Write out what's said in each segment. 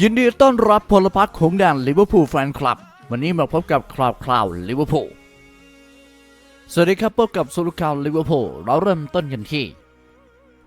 ยินดีต้อนรับพลพักของแดนลิเวอร์พูลแฟนคลับ วันนี้มาพบกับคราวคราวลิเวอร์พูลสวัสดีครับพบกับสุลข่าวลิเวอร์พูลเราเริ่มต้นกันที่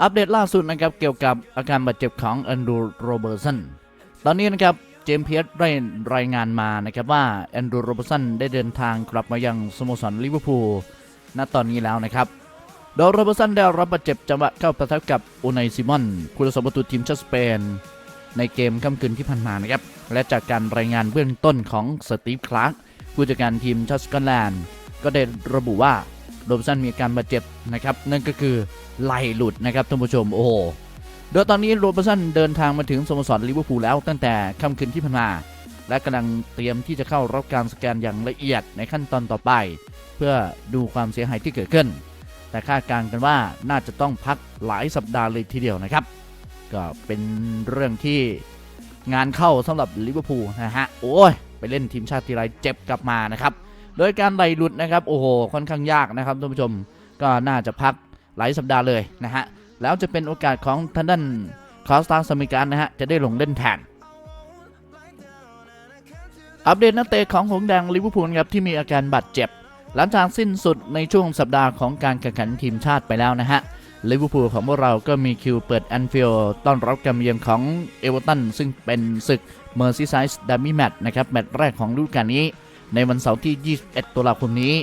อัปเดตล่าสุดนะครับเกี่ยวกับอาการบาดเจ็บของแอนดูโรเบอร์สันตอนนี้นะครับเจมส์เพียร์ได้รายงานมานะครับว่าแอนดูโรเบอร์สันได้เดินทางกลับมายังสโมสรลิเวอร์พูลณตอนนี้แล้วนะครับโดยโรเบอร์สันได้รับบาดเจ็บจังหวะเข้าประทะกับอูไนซิมอนผู้รักษาประตูทีมชาติสเปน ในเกมค่ำคืนที่ผ่านมานะครับ และจากการรายงานเบื้องต้นของสตีฟคลาร์กผู้จัดการทีมชาติสกอตแลนด์ ก็ได้ระบุว่าโรเบอร์สันมีการบาดเจ็บนะครับ นั่นก็คือไหลหลุดนะครับท่านผู้ชมโอ้โหโดยตอนนี้โรเบอร์สันเดินทางมาถึงสโมสรลิเวอร์พูลแล้วตั้งแต่ค่ำคืนที่ผ่านมา และกำลังเตรียมที่จะเข้ารับการสแกนอย่างละเอียดในขั้นตอนต่อไป เพื่อดูความเสียหายที่เกิดขึ้น แต่คาดการณ์กันว่าน่าจะต้องพักหลายสัปดาห์เลยทีเดียวนะครับ ก็เป็นเรื่องที่งานเข้าสำหรับลิเวอร์พูลนะฮะ โอ้ย ไปเล่นทีมชาติทีไรเจ็บกลับมานะครับ โดยการไหลหลุดนะครับ โอ้โห ค่อนข้างยากนะครับท่านผู้ชม ก็น่าจะพักหลายสัปดาห์เลยนะฮะ แล้วจะเป็นโอกาสของท่านด้านคอสตาสมิการนะฮะ จะได้ลงเล่นแทนอัปเดตนักเตะของหงแดงลิเวอร์พูลครับที่มีอาการบาดเจ็บ หลังจากสิ้นสุดในช่วงสัปดาห์ของการแข่งขันทีมชาติไปแล้วนะฮะ ลิเวอร์พูลของพวกเราก็มีคิวเปิดแอนฟิลด์ต้อนรับการเยือนของเอเวอร์ตันซึ่งเป็นศึกเมอร์ซีไซส์ดัมมี่แมตช์นะครับแมตช์แรกของฤดูกาลนี้ ในวันเสาร์ที่ 21 ตุลาคมนี้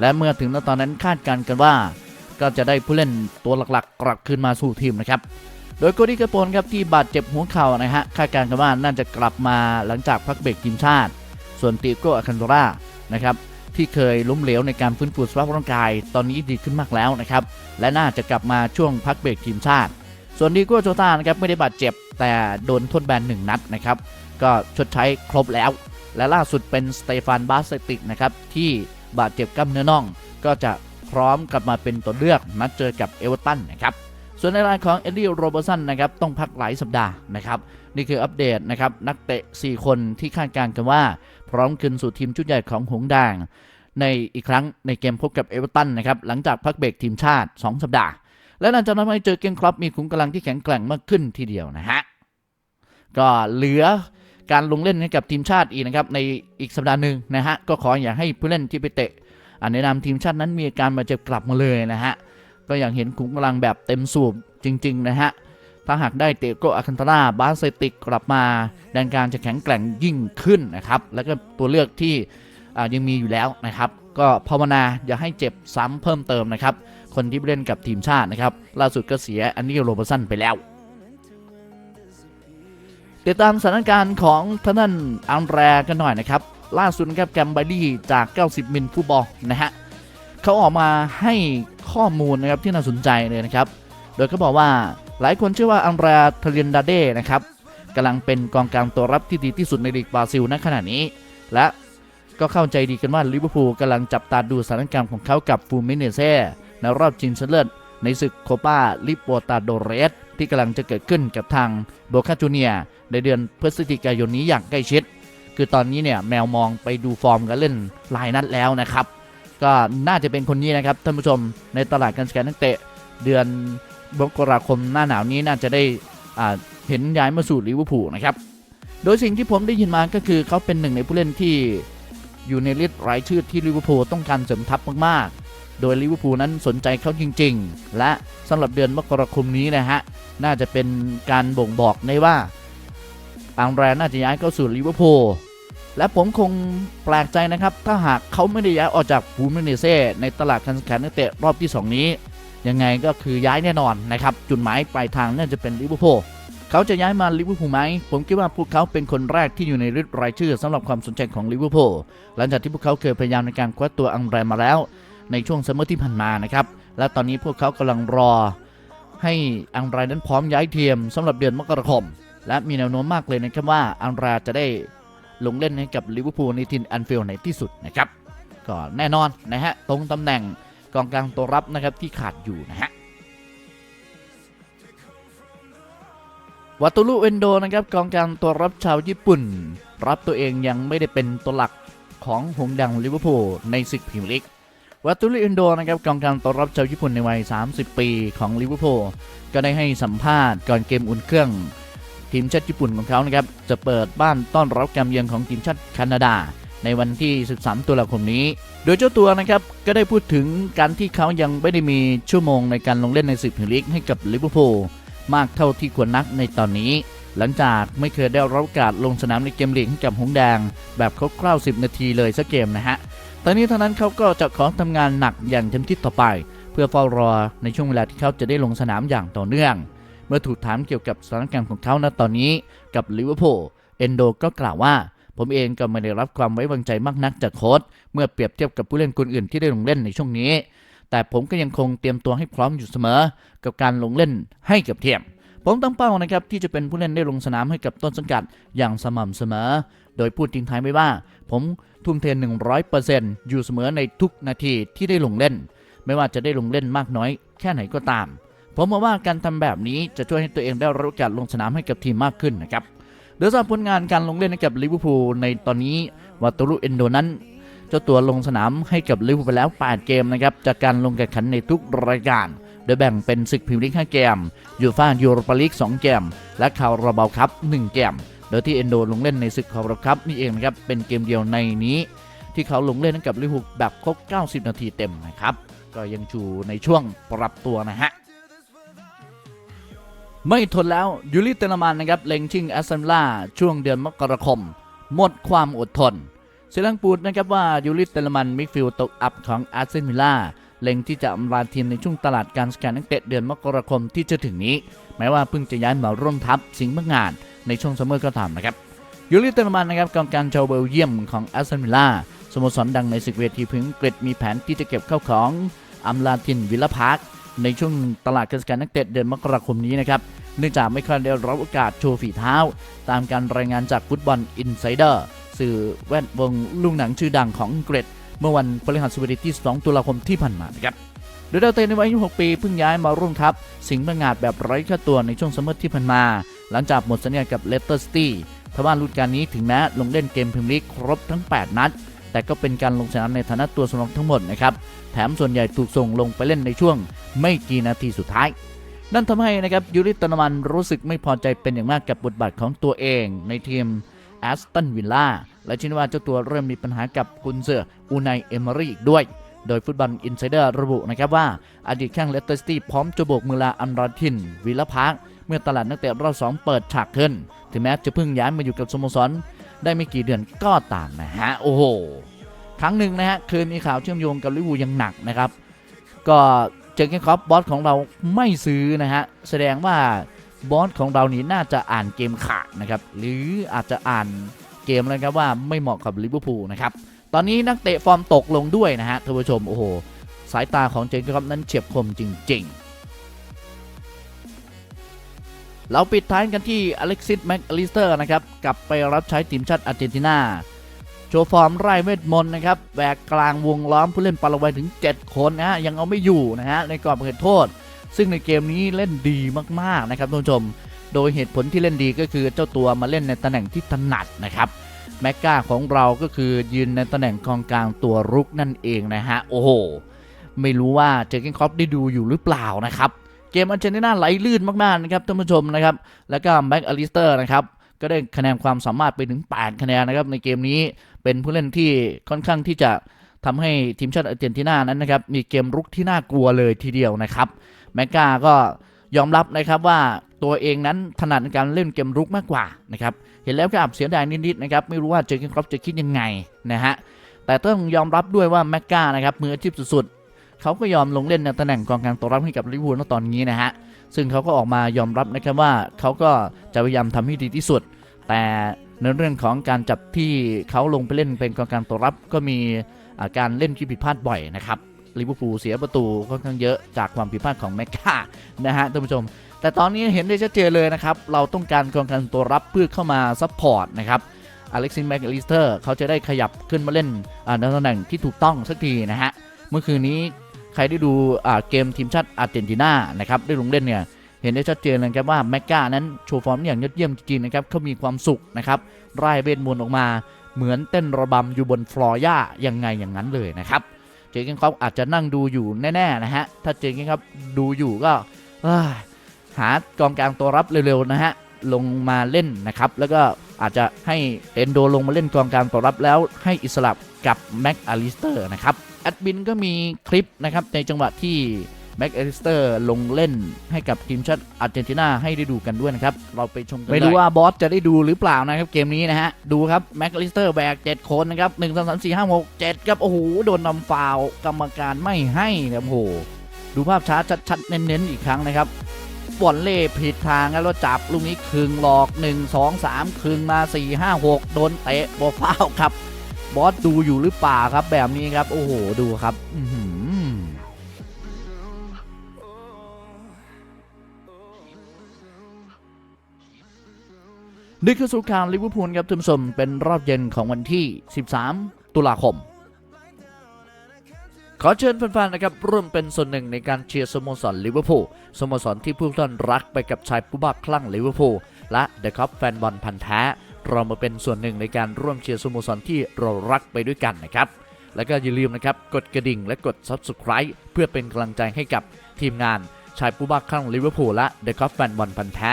และเมื่อถึงตอนนั้นคาดการณ์กันว่า ก็จะได้ผู้เล่นตัวหลักๆ กลับคืนมาสู่ทีมนะครับโดยโกดี้กระโปนครับที่บาดเจ็บหัวเข่านะฮะคาดการณ์กันว่าน่าจะกลับมาหลังจากพักเบรกทีมชาติ ส่วนติโก้อาคันโดรานะครับ ที่เคยล้มเหลวในการฟื้นฟูสภาพร่างกาย ตอนนี้ดีขึ้นมากแล้วนะครับ และน่าจะกลับมาช่วงพักเบรกทีมชาติ ส่วนดีโก้โจตานะครับไม่ได้บาดเจ็บ แต่โดนโทษแบนหนึ่งนัดนะครับ ก็ชดใช้ครบแล้ว และล่าสุดเป็นสเตฟานบาสติกนะครับที่บาดเจ็บกล้ามเนื้อน่อง ก็จะพร้อมกลับมาเป็นตัวเลือกนัดเจอกับเอเวอร์ตันนะครับส่วนในรายของเอ็ดดี้โรเบอร์สันนะครับต้องพักหลายสัปดาห์นะครับนี่คืออัปเดตนะครับนักเตะ 4 คนที่คาดการณ์กันว่า พร้อมคืนสู่ทีมชุดใหญ่ของหงส์แดง ในอีกครั้งในเกมพบกับเอเวอร์ตันนะครับหลังจากพักเบรกทีมชาติ 2 สัปดาห์ และนั่นจะทำให้เจอเกนครอปมีขุมกำลังที่แข็งแกร่งมากขึ้นทีเดียวนะฮะก็เหลือการลงเล่นให้กับทีมชาติอีกนะครับในอีกสัปดาห์หนึ่งนะฮะก็ขออย่าให้ผู้เล่นที่ไปเตะอ่าในนามทีมชาตินั้นมีอาการบาดเจ็บกลับมาเลยนะฮะก็อย่างเห็นขุมกำลังแบบเต็มสูบจริง ๆ นะฮะถ้าหากได้เตโกอาคันตาราบาสเซติกกลับมาแดนการจะแข็งแกร่งยิ่งขึ้นนะครับ แล้วก็ตัวเลือกที่ ยังมีอยู่แล้วนะครับก็ภาวนาอย่าให้เจ็บซ้ำเพิ่มเติมนะครับ คนที่เล่นกับทีมชาตินะครับ ล่าสุดก็เสียอันนี้โรเบสันไปแล้ว ติดตามสถานการณ์ของท่านนั้นอังแรกันหน่อยนะครับ ล่าสุดครับแกมบลี่จาก 90 มิลฟุตบอลนะฮะเขาออกมาให้ข้อมูลนะครับที่น่าสนใจเลยนะครับ โดยเขาบอกว่าหลายคนเชื่อว่าอังราทเลียนดาเด้นะครับกำลังเป็นกองกลางตัวรับที่ดีที่สุดในลีกบราซิลณขณะนี้ และ ก็เข้าใจดีกันว่าลิเวอร์พูลกำลังจับตาดูสถานการณ์ของเขากับฟูมิเนเซ่ในรอบชิงชนะเลิศในศึกโคปาลิโปตาโดเรส ที่กำลังจะเกิดขึ้นกับทางโบคาจูเนียในเดือนพฤศจิกายนนี้อย่างใกล้ชิด คือตอนนี้เนี่ยแมวมองไปดูฟอร์มการเล่นลายนัดแล้วนะครับ ก็น่าจะเป็นคนนี้นะครับท่านผู้ชมในตลาดการสแกนนักเตะ เดือนมกราคมหน้าหนาวนี้น่าจะได้เห็นย้ายมาสู่ลิเวอร์พูลนะครับโดยสิ่งที่ผมได้ยินมาก็คือเขาเป็นหนึ่งในผู้เล่นที่ อยู่ในลิสต์รายชื่อที่ลิเวอร์พูลต้องการเสริมทัพมากๆ โดยลิเวอร์พูลนั้นสนใจเขาจริง ๆ และสำหรับเดือนมกราคมนี้นะฮะ น่าจะเป็นการบ่งบอกได้ว่าอังแรน่าจะย้ายเข้าสู่ลิเวอร์พูลและผมคงแปลกใจนะครับ ถ้าหากเขาไม่ได้ย้ายออกจากฟูมเนเซ่ในตลาดการแข่งขันนักเตะรอบที่ 2 นี้ ยังไงก็คือย้ายแน่นอนนะครับ จุดหมายปลายทางน่าจะเป็นลิเวอร์พูล เขาจะย้ายมาลิเวอร์พูลไหม ผมคิดว่าพวกเขาเป็นคนแรกที่อยู่ในริดรายชื่อสำหรับความสนใจของลิเวอร์พูลหลังจากที่พวกเขาเคยพยายามในการคว้าตัวอังแรมาแล้ว ในช่วงซัมเมอร์ที่ผ่านมานะครับ และตอนนี้พวกเขากำลังรอ ให้อังแรนั้นพร้อมย้ายเทียมสำหรับเดือนมกราคม และมีแนวโน้มมากเลยนะครับว่าอังแรจะได้ลงเล่นให้กับลิเวอร์พูลในทินแอนฟิลด์ในที่สุดนะครับก็แน่นอนนะฮะตรงตำแหน่งกองกลางตัวรับนะครับที่ขาดอยู่นะฮะ วัตุลุเอนโดนะครับกองกลางตัวรับชาวญี่ปุ่น รับตัวเองยังไม่ได้เป็นตัวหลักของหงส์แดงลิเวอร์พูลในศึกพรีเมียร์ลีกวัตุลุเอนโดนะครับกองกลางตัวรับชาวญี่ปุ่นในวัย 30 ปีของลิเวอร์พูลก็ได้ให้สัมภาษณ์ก่อนเกมอุ่นเครื่อง ทีมชาติญี่ปุ่นของเขานะครับจะเปิดบ้านต้อนรับการเยือนของทีมชาติแคนาดา ในวันที่ 13 ตุลาคมนี้ โดยเจ้าตัวนะครับก็ได้พูดถึงการที่เขายังไม่ได้มีชั่วโมงในการลงเล่นในศึกพรีเมียร์ลีกให้กับลิเวอร์พูล มากเท่าที่ควรนักในตอนนี้ หลังจากไม่เคยได้รับโอกาสลงสนามในเกมลีกให้กับหงแดง แบบคร่าวๆ10 นาทีเลยสักเกมนะฮะตอนนี้เท่านั้นเขาก็จะขอทำงานหนักอย่างเต็มที่ต่อไป เพื่อเฝ้ารอในช่วงเวลาที่เขาจะได้ลงสนามอย่างต่อเนื่อง เมื่อถูกถามเกี่ยวกับสถานการณ์ของเขาณตอนนี้กับลิเวอร์พูลเอนโดก็กล่าวว่าผมเองก็ไม่ได้รับความไว้วางใจมากนักจากโค้ชเมื่อเปรียบเทียบกับผู้เล่นคนอื่นที่ได้ลงเล่นในช่วงนี้ แต่ผมก็ยังคงเตรียมตัวให้พร้อมอยู่เสมอ กับการลงเล่นให้กับทีมผมตั้งเป้านะครับที่จะเป็นผู้เล่นได้ลงสนามให้กับต้นสังกัดอย่างสม่ำเสมอ โดยพูดทิ้งท้ายไว้ว่า ผมทุ่มเท 100%อยู่เสมอในทุกนาทีที่ได้ลงเล่น ไม่ว่าจะได้ลงเล่นมากน้อยแค่ไหนก็ตาม ผมมองว่าการทำแบบนี้จะช่วยให้ตัวเองได้รับโอกาสลงสนามให้กับทีมมากขึ้นนะครับโดยสำหรับผลงานการลงเล่นให้กับลิเวอร์พูลในตอนนี้วาตรุเอนโดนั้น เจ้าตัวลงสนามให้กับลิเวอร์พูลไปแล้ว 8 เกมนะครับจากการลงแข่งขันในทุกรายการ โดยแบ่งเป็นศึกพรีเมียร์ลีก 5 เกม ยูฟ่ายูโรปาลีก 2 เกม และคาราบาวคัพ1เกม โดยที่เอนโดลงเล่นในศึกคาราบาวคัพนี่เองนะครับเป็นเกมเดียวในนี้ ที่เขาลงเล่นกับลิเวอร์พูลแบบครบ 90 นาทีเต็มนะครับก็ยังชูในช่วงปรับตัวนะฮะไม่ทนแล้วยูริเตลมันนะครับเล็งชิงแอสตันล่าช่วงเดือนมกราคม หมดความอดทน เซลังปูดนะครับว่ายูริเตลมันมิดฟิลตกอัพของอาร์เซนวิลล่าเล็งที่จะอำลาทีมในช่วงตลาดการสแกนนักเตะเดือนมกราคมที่จะถึงนี้ แม้ว่าเพิ่งจะย้ายมาร่วมทัพสิงห์เมืองงานในช่วงซัมเมอร์ก็ตามนะครับยูริเตลมันนะครับกองการชาวเบลเยียมของอาร์เซนวิลล่าสโมสรดังในศึกเวทีพึงอังกฤษมีแผนที่จะเก็บเข้าของอำลาทินวิลล่าพาร์คในช่วงตลาดการสแกนนักเตะเดือนมกราคมนี้นะครับเนื่องจากไม่ค่อยได้รับโอกาสโชว์ฝีเท้า ตามการรายงานจากฟุตบอลอินไซเดอร์ สื่อแวดวงลุงหนังชื่อดังของอังกฤษเมื่อวันพฤหัสบดีที่ 2 ตุลาคมที่ผ่านมานะครับโดยดาวเตะในวัย 26 ปีเพิ่งย้ายมาร่วมทัพ สิงห์บงาดแบบไร้ค่าตัวในช่วงซัมเมอร์ที่ผ่านมา หลังจากหมดสัญญากับเลสเตอร์ซิตี้ทว่าฤดูกาลนี้ถึงแม้ลงเล่นเกมพรีเมียร์ลีกครบทั้ง 8 นัด แต่ก็เป็นการลงสนามในฐานะตัวสำรองทั้งหมดนะครับ แถมส่วนใหญ่ถูกส่งลงไปเล่นในช่วง ไม่กี่นาทีสุดท้าย นั่นทำให้นะครับยูริตนมันรู้สึกไม่พอใจเป็นอย่างมากกับบทบาทของตัวเองในทีม แอสตันวิลล่าและเชื่อว่าเจ้าตัวเริ่มมีปัญหากับกุนเซอร์อูไนเอมอรี่อีกด้วย โดยฟุตบอลอินไซเดอร์ระบุนะครับว่า อดีตแข้งเลสเตอร์ซิตี้พร้อมจะโบกมือลาอันราทินวิลพาร์คเมื่อตลาดนักเตะรอบสองเปิดฉากขึ้น ถึงแม้จะเพิ่งย้ายมาอยู่กับสโมสรได้ไม่กี่เดือนก็ตามนะฮะโอ้โหครั้งหนึ่งนะฮะเคยมีข่าวเชื่อมโยงกับลิเวอร์พูลอย่างหนักนะครับ ก็เจอเกนคอปบอสของเราไม่ซื้อนะฮะแสดงว่า บอสของเรานี่น่าจะอ่านเกมขาดนะครับ หรืออาจจะอ่านเกมนะครับว่าไม่เหมาะกับลิเวอร์พูลนะครับ ตอนนี้นักเตะฟอร์มตกลงด้วยนะฮะท่านผู้ชม โอ้โห สายตาของเจนครับนั้นเฉียบคมจริง ๆเราปิดท้ายกันที่อเล็กซิสแม็กอลิสเตอร์นะครับ กลับไปรับใช้ทีมชาติอาร์เจนตินา โชว์ฟอร์มไร่เวทมนต์นะครับแบกกลางวงล้อมผู้เล่นปารากวัยถึง 7 คนนะฮะ ยังเอาไม่อยู่นะฮะ ในกรอบเขตโทษ ซึ่งในเกมนี้เล่นดีมากๆนะครับท่านผู้ชม โดยเหตุผลที่เล่นดีก็คือเจ้าตัวมาเล่นในตำแหน่งที่ถนัดนะครับแมกกาของเราก็คือยืนในตำแหน่งกองกลางตัวรุกนั่นเองนะฮะโอ้โหไม่รู้ว่าเจอร์เกนคอปได้ดูอยู่หรือเปล่านะครับเกมอาร์เจนตินาไหลลื่นมากๆนะครับท่านผู้ชมนะครับแล้วก็แม็กอลิสเตอร์นะครับก็ได้คะแนนความสามารถไปถึง 8 คะแนนนะครับในเกมนี้เป็นผู้เล่นที่ค่อนข้างที่จะทำให้ทีมชาติอาร์เจนตินานั้นนะครับมีเกมรุกที่น่ากลัวเลยทีเดียวนะครับ แมกกาก็ยอมรับนะครับว่าตัวเองนั้นถนัดในการเล่นเกมรุกมากกว่านะครับเห็นแล้วก็อับเสียดายนิดๆนะครับไม่รู้ว่าเจอร์เกนครอปจะคิดยังไงนะฮะแต่ต้องยอมรับด้วยว่าแมกกานะครับมืออาชีพสุดๆเขาก็ยอมลงเล่นในตำแหน่งกองกลางตัวรับให้กับลิเวอร์พูลตอนนี้นะฮะซึ่งเขาก็ออกมายอมรับนะครับว่าเขาก็จะพยายามทำให้ดีที่สุด แต่ในเรื่องของการจับที่เขาลงไปเล่นเป็นกองกลางตัวรับก็มีการเล่นที่ผิดพลาดบ่อยนะครับ ลิเวอร์พูลเสียประตูค่อนข้างเยอะจากความผิดพลาดของแมกกานะฮะท่านผู้ชม แต่ตอนนี้เห็นได้ชัดเจนเลยนะครับ เราต้องการกองกลางตัวรับเพื่อเข้ามาซัพพอร์ตนะครับอเล็กซินแมกลิสเตอร์เขาจะได้ขยับขึ้นมาเล่นอ่าในตำแหน่งที่ถูกต้องสักทีนะฮะเมื่อคืนนี้ใครได้ดูอ่าเกมทีมชาติอาร์เจนตินานะครับได้ลงเล่นเนี่ยเห็นได้ชัดเจนเลยครับว่าแมกกานั้นโชว์ฟอร์มอย่างยอดเยี่ยมจริงๆนะครับเขามีความสุขนะครับไร่เวทมนต์ออกมา เหมือนเต้นระบำอยู่บนฟลอร์ย่ายังไงอย่างนั้นเลยนะครับ เจเกนครับอาจจะนั่งดูอยู่แน่ๆนะฮะ ถ้าเจเกนครับดูอยู่ก็หากองกลางตัวรับเร็วๆนะฮะลงมาเล่นนะครับแล้วก็อาจจะให้เอนโดลงมาเล่นกองกลางตัวรับแล้วให้อิสระกับแม็กอลิสเตอร์นะครับแอดมินก็มีคลิปนะครับในจังหวะที่ แม็กเอลิสเตอร์ลงเล่นให้กับทีมชาติอาร์เจนตินาให้ได้ดูกันด้วยนะครับ เราไปชมกันไม่รู้ว่าบอสจะได้ดูหรือเปล่านะครับเกมนี้นะฮะ ดูครับแม็กเอลิสเตอร์แบก7คนนะครับ1 2 3 4 5 6 7ครับโอ้โหโดนนำฟาวกรรมการไม่ให้นะครับโอ้โหดูภาพช้าชัดๆเน้นๆอีกครั้งนะครับบอลเล่ผิดทางแล้วจับลูกนี้คึงหลอก 1 2 3 คึงมา 4 5 6 โดนเตะบอฟาวครับ บอสดูอยู่หรือเปล่าครับแบบนี้ครับ โอ้โห ดูครับ อื นี่คือสุขการลิเวอร์พูลครับท่านผู้ชมเป็นรอบเย็นของวันที่ 13 ตุลาคม ขอเชิญแฟนๆนะครับร่วมเป็นส่วนหนึ่งในการเชียร์สโมสรลิเวอร์พูลสโมสรที่ผู้ท่านรักไปกับชายผู้บ้าคลั่งลิเวอร์พูลและเดอะคัพแฟนบอลพันธ์แท้ เรามาเป็นส่วนหนึ่งในการร่วมเชียร์สโมสรที่เรารักไปด้วยกันนะครับแล้วก็อย่าลืมนะครับกดกระดิ่งและกด Subscribe เพื่อเป็นกำลังใจให้กับทีมงานชายผู้บ้าคลั่งลิเวอร์พูลและเดอะคัพแฟนบอลพันธ์แท้